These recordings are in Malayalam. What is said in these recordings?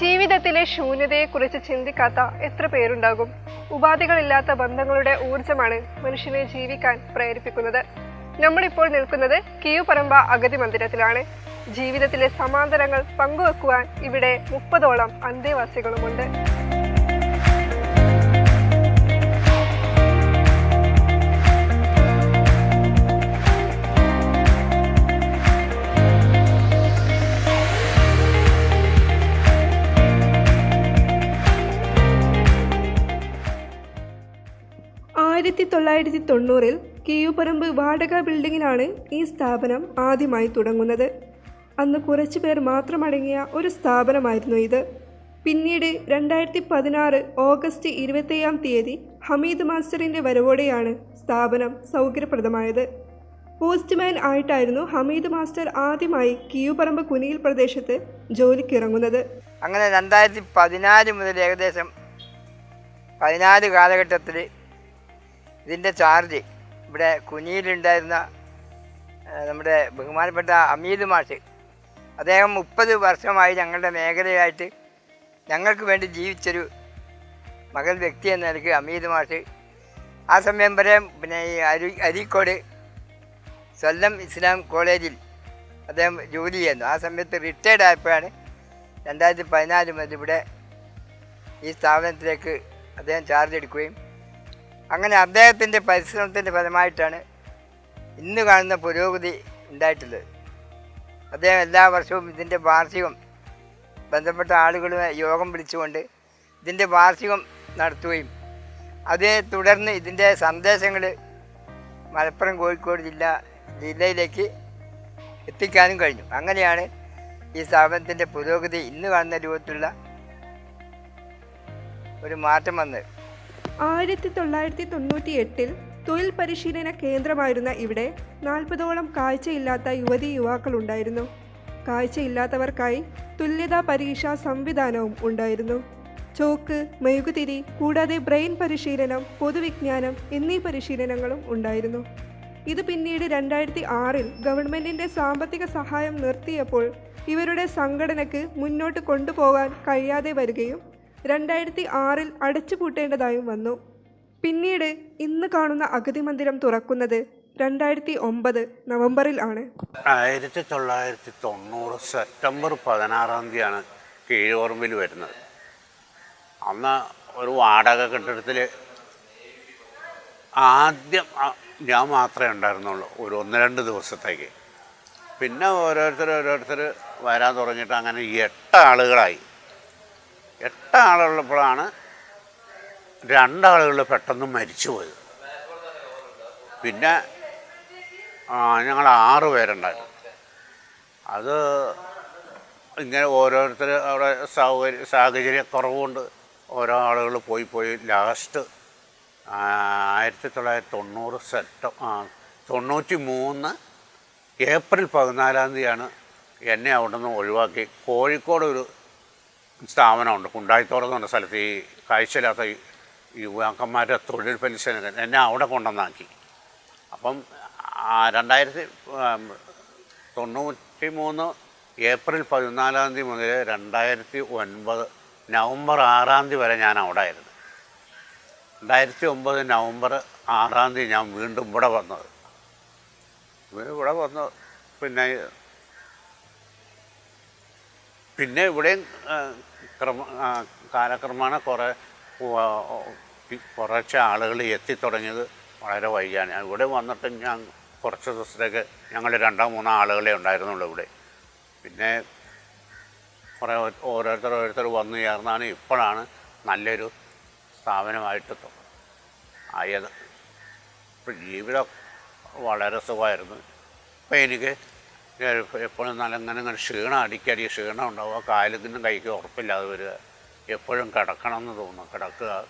ജീവിതത്തിലെ ശൂന്യതയെക്കുറിച്ച് ചിന്തിക്കാത്ത എത്ര പേരുണ്ടാകും? ഉപാധികളില്ലാത്ത ബന്ധങ്ങളുടെ ഊർജമാണ് മനുഷ്യനെ ജീവിക്കാൻ പ്രേരിപ്പിക്കുന്നത്. നമ്മളിപ്പോൾ നിൽക്കുന്നത് കിയുപറമ്പ അഗതി മന്ദിരത്തിലാണ്. ജീവിതത്തിലെ സമാന്തരങ്ങൾ പങ്കുവെക്കുവാൻ ഇവിടെ മുപ്പതോളം അന്തേവാസികളുമുണ്ട്. തൊള്ളായിരത്തി തൊണ്ണൂറിൽ കീയുപറമ്പ് വാടക ബിൽഡിങ്ങിലാണ് ഈ സ്ഥാപനം ആദ്യമായി തുടങ്ങുന്നത്. അന്ന് കുറച്ചു പേർ മാത്രമടങ്ങിയ ഒരു സ്ഥാപനമായിരുന്നു ഇത്. പിന്നീട് രണ്ടായിരത്തി പതിനാറ് ഓഗസ്റ്റ് ഇരുപത്തേഴാം തീയതി ഹമീദ് മാസ്റ്ററിന്റെ വരവോടെയാണ് സ്ഥാപനം സൗകര്യപ്രദമായത്. പോസ്റ്റ്മാൻ ആയിട്ടായിരുന്നു ഹമീദ് മാസ്റ്റർ ആദ്യമായി കീയുപറമ്പ് കുനിയിൽ പ്രദേശത്ത് ജോലിക്കിറങ്ങുന്നത്. അങ്ങനെ രണ്ടായിരത്തി പതിനാല് മുതൽ ഏകദേശം പതിനാല് കാലഘട്ടത്തിൽ ഇതിന്റെ ചാർജ് ഇവിടെ കുനിയിലുണ്ടായിരുന്ന നമ്മുടെ ബഹുമാനപ്പെട്ട അമീദ് മാഷ് അദ്ദേഹം മുപ്പത് വർഷമായി ഞങ്ങളുടെ മേഖലയായിട്ട് ഞങ്ങൾക്ക് വേണ്ടി ജീവിച്ചൊരു മകൾ വ്യക്തി എന്ന നിലയ്ക്ക് അമീദ് മാഷ്. ആ സമയം വരെ പിന്നെ ഈ അരി അരീക്കോട് സ്വല്ലം ഇസ്ലാം കോളേജിൽ അദ്ദേഹം ജോലി ചെയ്യുന്നു. ആ സമയത്ത് റിട്ടയർഡ് ആയപ്പോഴാണ് രണ്ടായിരത്തി പതിനാല് മുതൽ ഇവിടെ ഈ സ്ഥാപനത്തിലേക്ക് അദ്ദേഹം ചാർജ് എടുക്കുകയും അങ്ങനെ അദ്ദേഹത്തിന്റെ പരിശ്രമത്തിന്റെ ഫലമായിട്ടാണ് ഇന്ന് കാണുന്ന പുരോഗതി ഉണ്ടായിട്ടുള്ളത്. അദ്ദേഹം എല്ലാ വർഷവും ഇതിന്റെ വാർഷികം ബന്ധപ്പെട്ട ആളുകളുമായി യോഗം വിളിച്ചുകൊണ്ട് ഇതിന്റെ വാർഷികം നടത്തുകയും അതേ തുടർന്ന് ഇതിന്റെ സന്ദേശങ്ങൾ മലപ്പുറം കോഴിക്കോട് ജില്ല ജില്ലയിലേക്ക് എത്തിക്കാനും കഴിഞ്ഞു. അങ്ങനെയാണ് ഈ സ്ഥാപനത്തിന്റെ പുരോഗതി ഇന്ന് കാണുന്ന രൂപത്തിലുള്ള ഒരു മാറ്റം വന്നത്. ആയിരത്തി തൊള്ളായിരത്തി തൊണ്ണൂറ്റി എട്ടിൽ തൊഴിൽ പരിശീലന കേന്ദ്രമായിരുന്ന ഇവിടെ നാൽപ്പതോളം കാഴ്ചയില്ലാത്ത യുവതി യുവാക്കളുണ്ടായിരുന്നു. കാഴ്ചയില്ലാത്തവർക്കായി തുല്യതാ പരീക്ഷാ സംവിധാനവും ഉണ്ടായിരുന്നു. ചോക്ക് മെഴുകുതിരി കൂടാതെ ബ്രെയിൻ പരിശീലനം പൊതുവിജ്ഞാനം എന്നീ പരിശീലനങ്ങളും ഉണ്ടായിരുന്നു. ഇത് പിന്നീട് രണ്ടായിരത്തി ആറിൽ ഗവൺമെന്റിന്റെ സാമ്പത്തിക സഹായം നിർത്തിയപ്പോൾ ഇവരുടെ സംഘടനയ്ക്ക് മുന്നോട്ട് കൊണ്ടുപോകാൻ കഴിയാതെ വരികയും രണ്ടായിരത്തി ആറിൽ അടച്ചുപൂട്ടേണ്ടതായും വന്നു. പിന്നീട് ഇന്ന് കാണുന്ന അഗതി മന്ദിരം തുറക്കുന്നത് രണ്ടായിരത്തി ഒമ്പത് നവംബറിൽ ആണ്. ആയിരത്തി തൊള്ളായിരത്തി തൊണ്ണൂറ് സെപ്റ്റംബർ പതിനാറാം തീയതിയാണ് കീഴോർമ്മിൽ വരുന്നത്. അന്ന് ഒരു വാടക കെട്ടിടത്തിൽ ആദ്യം ഞാൻ മാത്രമേ ഉണ്ടായിരുന്നുള്ളൂ ഒരു ഒന്ന് രണ്ട് ദിവസത്തേക്ക്. പിന്നെ ഓരോരുത്തർ ഓരോരുത്തർ വരാൻ തുടങ്ങിയിട്ട് അങ്ങനെ എട്ട് ആളുകളായി. എട്ട് ആളുള്ളപ്പോഴാണ് രണ്ടാളുകൾ പെട്ടെന്ന് മരിച്ചുപോയത്. പിന്നെ ഞങ്ങൾ ആറ് പേരുണ്ടായിരുന്നു. അത് ഇങ്ങനെ ഓരോരുത്തർ അവിടെ സൗകര്യ സാഹചര്യ കുറവുകൊണ്ട് ഓരോ ആളുകൾ പോയി പോയി. ലാസ്റ്റ് ആയിരത്തി തൊള്ളായിരത്തി തൊണ്ണൂറ് സെപ്റ്റം തൊണ്ണൂറ്റി മൂന്ന് ഏപ്രിൽ പതിനാലാം തീയതിയാണ് എന്നെ അവിടെ നിന്ന് ഒഴിവാക്കി. കോഴിക്കോട് ഒരു സ്ഥാപനമുണ്ട്. കുണ്ടായിത്തോറെന്ന് പറഞ്ഞ സ്ഥലത്ത് ഈ കാഴ്ചയില്ലാത്ത യുവാക്കന്മാരുടെ തൊഴിൽ പെൻഷൻ എന്നെ അവിടെ കൊണ്ടുവന്നാക്കി. അപ്പം രണ്ടായിരത്തി തൊണ്ണൂറ്റി മൂന്ന് ഏപ്രിൽ പതിനാലാം തീയതി മുതൽ രണ്ടായിരത്തി ഒൻപത് നവംബർ ആറാം തീയതി വരെ ഞാൻ അവിടെ ആയിരുന്നു രണ്ടായിരത്തി ഒമ്പത് നവംബർ ആറാം തീയതി ഞാൻ വീണ്ടും ഇവിടെ വന്നത്. ഇവിടെ വന്ന് പിന്നെ പിന്നെ ഇവിടെയും ക്രമ കാലക്രമേണ കുറേ കുറച്ച് ആളുകൾ എത്തിത്തുടങ്ങിയത് വളരെ വൈകിയാണ്. ഇവിടെ വന്നിട്ട് ഞാൻ കുറച്ച് ദിവസത്തേക്ക് ഞങ്ങൾ രണ്ടോ മൂന്നോ ആളുകളെ ഉണ്ടായിരുന്നുള്ളൂ ഇവിടെ. പിന്നെ കുറേ ഓരോരുത്തർ ഓരോരുത്തർ വന്നു ചേർന്നാണ് ഇപ്പോഴാണ് നല്ലൊരു സ്ഥാപനമായിട്ട് ആയത്. ജീവിതം വളരെ സുഖമായിരുന്നു. ഇപ്പം എനിക്ക് എപ്പോഴും നല്ല ഇങ്ങനെ ഇങ്ങനെ ക്ഷീണം അടിക്കടി ക്ഷീണം ഉണ്ടാവുക കാലിനും കൈക്ക് ഉറപ്പില്ലാതെ വരിക എപ്പോഴും കിടക്കണം എന്ന് തോന്നും. കിടക്കുക.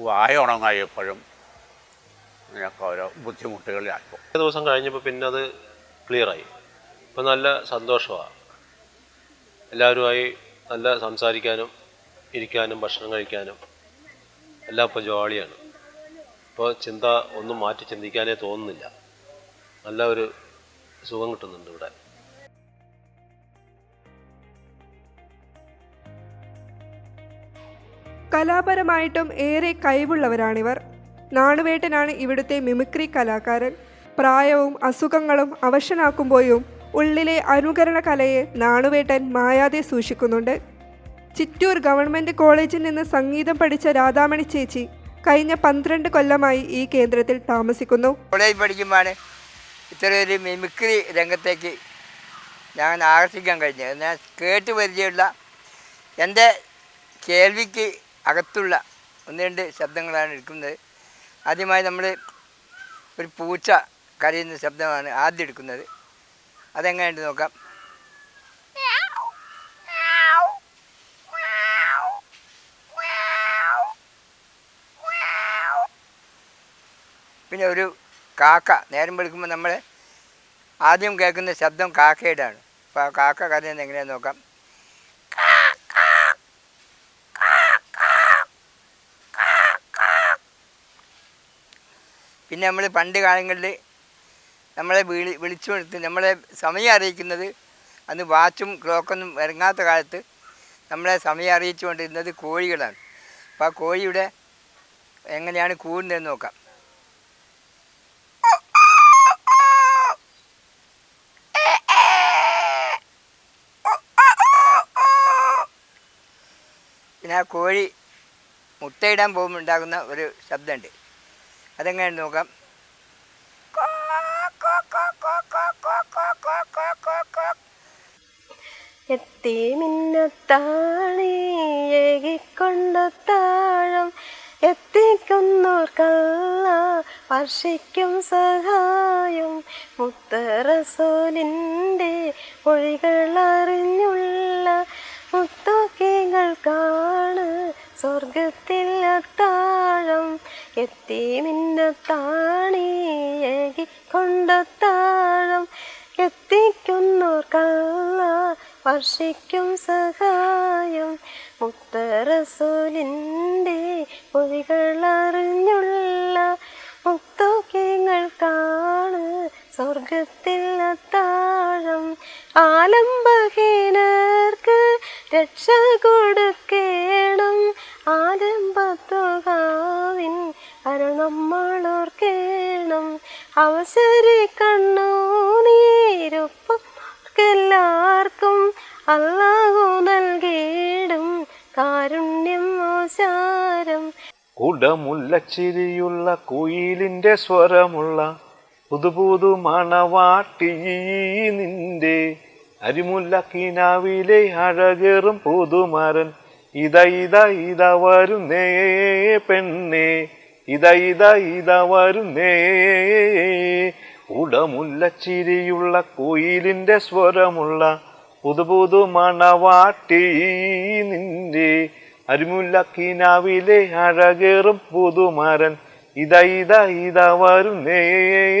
വായ ഉണങ്ങായി എപ്പോഴും. അങ്ങനെയൊക്കെ ഓരോ ബുദ്ധിമുട്ടുകളിലാക്കും. ദിവസം കഴിഞ്ഞപ്പോൾ പിന്നെ അത് ക്ലിയറായി ഇപ്പം നല്ല സന്തോഷമാണ് എല്ലാവരുമായി നല്ല സംസാരിക്കാനും ഇരിക്കാനും ഭക്ഷണം കഴിക്കാനും എല്ലാം ഇപ്പോൾ ജോളിയാണ്. ഇപ്പോൾ ചിന്ത ഒന്നും മാറ്റി ചിന്തിക്കാനേ തോന്നുന്നില്ല. നല്ല ഒരു സുഖം കിട്ടുന്നുണ്ട് ഇവിടെ. കലാപരമായിട്ടും ഏറെ കഴിവുള്ളവരാണിവർ. നാണുവേട്ടനാണ് ഇവിടുത്തെ മിമിക്രി കലാകാരൻ. പ്രായവും അസുഖങ്ങളും അവശനാക്കുമ്പോഴും ഉള്ളിലെ അനുകരണ കലയെ നാണുവേട്ടൻ മായാതെ സൂക്ഷിക്കുന്നുണ്ട്. ചിറ്റൂർ ഗവൺമെന്റ് കോളേജിൽ നിന്ന് സംഗീതം പഠിച്ച രാധാമണി ചേച്ചി കഴിഞ്ഞ പന്ത്രണ്ട് കൊല്ലമായി ഈ കേന്ദ്രത്തിൽ താമസിക്കുന്നു. കോളേജ് പഠിക്കുമ്പോഴാണ് ഇത്തരമൊരു മിമിക്രി രംഗത്തേക്ക് ഞാൻ ആകർഷിക്കാൻ കഴിഞ്ഞു. ഞാൻ കേട്ട് പരിചയമുള്ള എന്റെ കേൾവിക്ക് അകത്തുള്ള ഒന്ന് രണ്ട് ശബ്ദങ്ങളാണ് എടുക്കുന്നത്. ആദ്യമായി നമ്മൾ ഒരു പൂച്ച കരയുന്ന ശബ്ദമാണ് ആദ്യം എടുക്കുന്നത്. അതെങ്ങനെയുണ്ട് നോക്കാം. പിന്നെ ഒരു കാക്ക. നേരം വെളുക്കുമ്പോൾ നമ്മൾ ആദ്യം കേൾക്കുന്ന ശബ്ദം കാക്കയുടെയാണ്. അപ്പോൾ ആ കാക്ക കരയുന്നത് എങ്ങനെയാന്ന് നോക്കാം. പിന്നെ നമ്മൾ പണ്ട് കാലങ്ങളിൽ നമ്മളെ വിളി വിളിച്ചു കൊടുത്ത് നമ്മളെ സമയം അറിയിക്കുന്നത് അന്ന് വാച്ചും ക്ലോക്കൊന്നും ഇറങ്ങാത്ത കാലത്ത് നമ്മളെ സമയം അറിയിച്ചു കൊണ്ടിരുന്നത് കോഴികളാണ്. അപ്പോൾ ആ കോഴിയുടെ എങ്ങനെയാണ് കൂടുന്നതെന്ന് നോക്കാം. പിന്നെ ആ കോഴി മുട്ടയിടാൻ പോകുമ്പോൾ ഉണ്ടാകുന്ന ഒരു ശബ്ദമുണ്ട് അതെങ്ങനെയാണ് നോക്കാം എത്തി മിന്നത്താണിയേകിക്കൊണ്ട താഴം എത്തിക്കുന്നോർക്കല്ല വർഷിക്കും സഹായം മുത്തറസോലിന്റെ മൊഴികൾ അറിഞ്ഞുള്ള മുത്തോക്കികൾക്കാണ് സ്വർഗത്തിൽ അത്താഴം എത്തി മിന്നത്താണിയേകിക്കൊണ്ട കൊണ്ടത്താഴം എത്തിക്കുന്നോർക്കല്ല വർഷിക്കും സഹായം. മുത്തറസൂലിന്റെ മൊഴികൾ അറിഞ്ഞുള്ള മുക്തോക്യങ്ങൾക്കാണ് സ്വർഗത്തിൽ അത്താഴം. ആലംബഹീനർക്ക് രക്ഷ കൊടുക്കേണം ആലംബത്തുകാവിൻ അരണമ്മളോർക്കേണം അവസരി കണ്ണു നീരൊപ്പർക്കെല്ലാവർക്കും അല്ലാഹു നൽകിയിടും കാരുണ്യം ഓശാരം കുടമുല്ലച്ചിരിയുള്ള കുയിലിന്റെ സ്വരമുള്ള പുതുപുതു മണവാട്ടി നിന്റെ അരിമുല്ല കിനാവിലെ അഴകേറും പുതുമരൻ. ഇത ഇത ഇത വരുന്നേ പെണ്ണേ. ഇത ഇത ഇത വരുന്നേ. ഉടമുല്ലച്ചിരിയുള്ള കോയിലിന്റെ സ്വരമുള്ള പുതുപുതു മണവാട്ടി നിന്റെ. അരിമുല്ല കിനാവിലെ അഴകേറും പുതുമരൻ. ഇത ഇത ഇത വരുന്നേ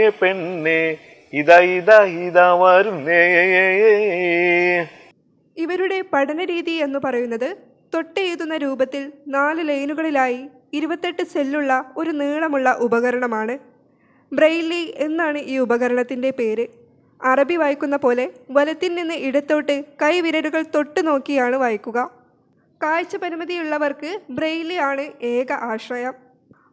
പെണ്ണേ. ഇത പഠന രീതി ഇവരുടെ എന്ന് പറയുന്നത് തൊട്ടെഴുതുന്ന രൂപത്തിൽ നാല് ലൈനുകളിലായി ഇരുപത്തെട്ട് സെല്ലുള്ള ഒരു നീളമുള്ള ഉപകരണമാണ്. ബ്രെയിലി എന്നാണ് ഈ ഉപകരണത്തിന്റെ പേര്. അറബി വായിക്കുന്ന പോലെ വലത്തിൽ നിന്ന് ഇടത്തോട്ട് കൈവിരലുകൾ തൊട്ട് നോക്കിയാണ് വായിക്കുക. കാഴ്ച പരിമിതിയുള്ളവർക്ക് ബ്രെയിലി ആണ് ഏക ആശ്രയം.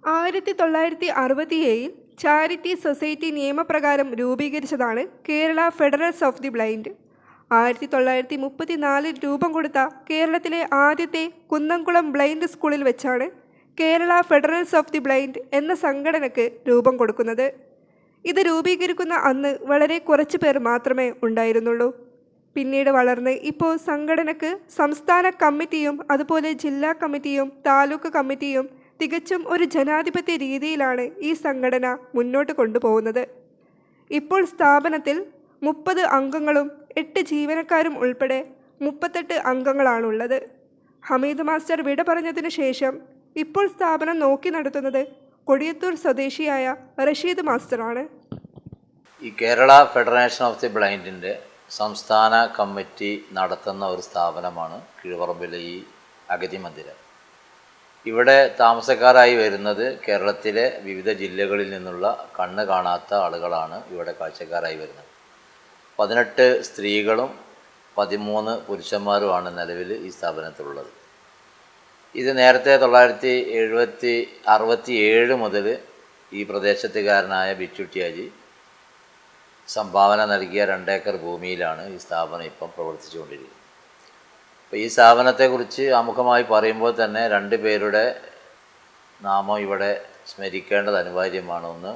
ആയിരത്തി തൊള്ളായിരത്തി അറുപത്തിയേഴിൽ ചാരിറ്റി സൊസൈറ്റി നിയമപ്രകാരം രൂപീകരിച്ചതാണ് Kerala federals of the blind. ആയിരത്തി തൊള്ളായിരത്തി മുപ്പത്തി നാലിൽ രൂപം കൊടുത്ത കേരളത്തിലെ ആദ്യത്തെ കുന്നംകുളം ബ്ലൈൻഡ് സ്കൂളിൽ വെച്ചാണ് Kerala federals of the blind എന്ന സംഘടനയ്ക്ക് രൂപം കൊടുക്കുന്നത്. ഇത് രൂപീകരിക്കുന്ന അന്ന് വളരെ കുറച്ച് പേർ മാത്രമേ ഉണ്ടായിരുന്നുള്ളൂ. പിന്നീട് വളർന്ന് ഇപ്പോൾ സംഘടനയ്ക്ക് സംസ്ഥാന കമ്മിറ്റിയും അതുപോലെ ജില്ലാ കമ്മിറ്റിയും താലൂക്ക് കമ്മിറ്റിയും തികച്ചും ഒരു ജനാധിപത്യ രീതിയിലാണ് ഈ സംഘടന മുന്നോട്ട് കൊണ്ടുപോകുന്നത്. ഇപ്പോൾ സ്ഥാപനത്തിൽ മുപ്പത് അംഗങ്ങളും എട്ട് ജീവനക്കാരും ഉൾപ്പെടെ മുപ്പത്തെട്ട് അംഗങ്ങളാണുള്ളത്. ഹമീദ് മാസ്റ്റർ വിട പറഞ്ഞതിന് ശേഷം ഇപ്പോൾ സ്ഥാപനം നോക്കി നടത്തുന്നത് കൊടിയത്തൂർ സ്വദേശിയായ റഷീദ് മാസ്റ്ററാണ്. ഈ കേരള ഫെഡറേഷൻ ഓഫ് ദി ബ്ലൈൻഡിന്റെ സംസ്ഥാന കമ്മിറ്റി നടത്തുന്ന ഒരു സ്ഥാപനമാണ് കീഴ്പറമ്പിലെ ഈ അഗതി മന്ദിരം ഇവിടെ താമസക്കാരായി വരുന്നത് കേരളത്തിലെ വിവിധ ജില്ലകളിൽ നിന്നുള്ള കണ്ണ് കാണാത്ത ആളുകളാണ് ഇവിടെ കാഴ്ചക്കാരായി വരുന്നത്. പതിനെട്ട് സ്ത്രീകളും പതിമൂന്ന് പുരുഷന്മാരുമാണ് നിലവിൽ ഈ സ്ഥാപനത്തിലുള്ളത്. ഇത് നേരത്തെ തൊള്ളായിരത്തി എഴുപത്തി അറുപത്തി ഏഴ് മുതൽ ഈ പ്രദേശത്തുകാരനായ ബിച്ചുട്ടിയാജി സംഭാവന നൽകിയ രണ്ടേക്കർ ഭൂമിയിലാണ് ഈ സ്ഥാപനം ഇപ്പം പ്രവർത്തിച്ചുകൊണ്ടിരിക്കുന്നത്. അപ്പോൾ ഈ സ്ഥാപനത്തെക്കുറിച്ച് ആമുഖമായി പറയുമ്പോൾ തന്നെ രണ്ട് പേരുടെ നാമം ഇവിടെ സ്മരിക്കേണ്ടത് അനിവാര്യമാണ്. ഒന്ന്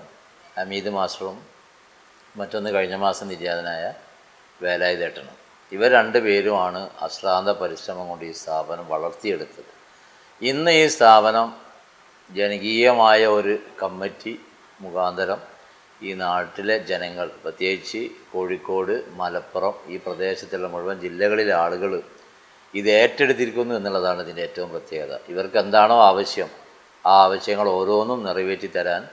ഹമീദ് മാസ്റ്ററും മറ്റൊന്ന് കഴിഞ്ഞ മാസം നിര്യാതനായ വേലായുധേട്ടനും. ഇവർ രണ്ട് പേരുമാണ് അശ്രാന്ത പരിശ്രമം കൊണ്ട് ഈ സ്ഥാപനം വളർത്തിയെടുത്തത്. ഇന്ന് ഈ സ്ഥാപനം ജനകീയമായ ഒരു കമ്മിറ്റി മുഖാന്തരം ഈ നാട്ടിലെ ജനങ്ങൾ പ്രത്യേകിച്ച് കോഴിക്കോട് മലപ്പുറം ഈ പ്രദേശത്തുള്ള മുഴുവൻ ജില്ലകളിലെ ആളുകൾ ഇത് ഏറ്റെടുത്തിരിക്കുന്നു എന്നുള്ളതാണ് ഇതിന്റെ ഏറ്റവും പ്രത്യേകത. ഇവർക്ക് എന്താണോ ആവശ്യം ആ ആവശ്യങ്ങൾ ഓരോന്നും നിറവേറ്റി തരാൻ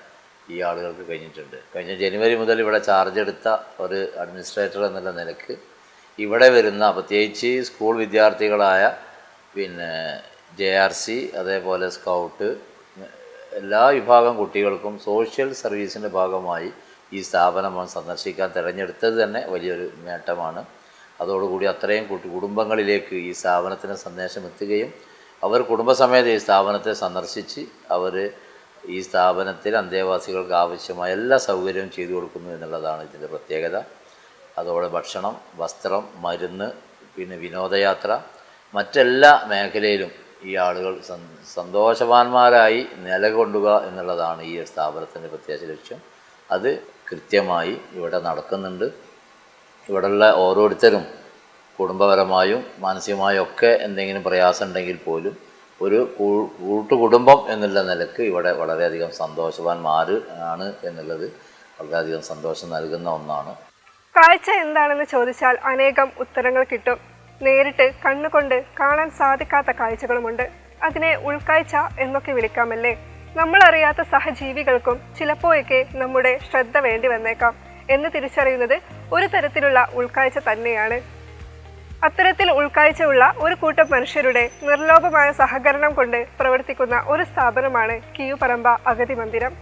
ഈ ആളുകൾക്ക് കഴിഞ്ഞിട്ടുണ്ട്. കഴിഞ്ഞ ജനുവരി മുതൽ ഇവിടെ ചാർജ് എടുത്ത ഒരു അഡ്മിനിസ്ട്രേറ്റർ എന്നുള്ള നിലയ്ക്ക് ഇവിടെ വരുന്ന പ്രത്യേകിച്ച് സ്കൂൾ വിദ്യാർത്ഥികളായ പിന്നെ ജെ ആർ സി അതേപോലെ സ്കൗട്ട് എല്ലാ വിഭാഗം കുട്ടികൾക്കും സോഷ്യൽ സർവീസിന്റെ ഭാഗമായി ഈ സ്ഥാപനം സന്ദർശിക്കാൻ തിരഞ്ഞെടുത്തത് തന്നെ വലിയൊരു നേട്ടമാണ്. അതോടുകൂടി അത്രയും കുട്ടി കുടുംബങ്ങളിലേക്ക് ഈ സ്ഥാപനത്തിന് സന്ദേശം എത്തുകയും അവർ കുടുംബസമേത ഈ സ്ഥാപനത്തെ സന്ദർശിച്ച് അവർ ഈ സ്ഥാപനത്തിൽ അന്തേവാസികൾക്ക് ആവശ്യമായ എല്ലാ സൗകര്യവും ചെയ്തു കൊടുക്കുന്നു എന്നുള്ളതാണ് ഇതിന്റെ പ്രത്യേകത. അതോടെ ഭക്ഷണം വസ്ത്രം മരുന്ന് പിന്നെ വിനോദയാത്ര മറ്റെല്ലാ മേഖലയിലും ഈ ആളുകൾ സന്തോഷവാന്മാരായി നിലകൊണ്ടുക എന്നുള്ളതാണ് ഈ സ്ഥാപനത്തിന്റെ പ്രത്യേക ലക്ഷ്യം. അത് കൃത്യമായി ഇവിടെ നടക്കുന്നുണ്ട്. ഇവിടെയുള്ള ഓരോരുത്തരും കുടുംബപരമായും മാനസികമായും ഒക്കെ എന്തെങ്കിലും പ്രയാസം ഉണ്ടെങ്കിൽ പോലും ഒരു കൂട്ടുകുടുംബം എന്നുള്ള നിലയ്ക്ക് ഇവിടെ വളരെയധികം സന്തോഷവാന്മാർ ആണ് എന്നുള്ളത് വളരെയധികം സന്തോഷം നൽകുന്ന ഒന്നാണ്. കാഴ്ച എന്താണെന്ന് ചോദിച്ചാൽ അനേകം ഉത്തരങ്ങൾ കിട്ടും. നേരിട്ട് കണ്ണുകൊണ്ട് കാണാൻ സാധിക്കാത്ത കാഴ്ചകളുമുണ്ട്. അതിനെ ഉൾക്കാഴ്ച എന്നൊക്കെ വിളിക്കാമല്ലേ? നമ്മളറിയാത്ത സഹജീവികൾക്കും ചിലപ്പോഴൊക്കെ നമ്മുടെ ശ്രദ്ധ വേണ്ടി വന്നേക്കാം. എന്ന് തിരിച്ചറിയുന്നത് ഒരു തരത്തിലുള്ള ഉൾക്കാഴ്ച തന്നെയാണ്. അത്തരത്തിൽ ഉൾക്കാഴ്ചയുള്ള ഒരു കൂട്ടം മനുഷ്യരുടെ നിർലോഭമായ സഹകരണം കൊണ്ട് പ്രവർത്തിക്കുന്ന ഒരു സ്ഥാപനമാണ് കിയുപറമ്പ അഗതി മന്ദിരം.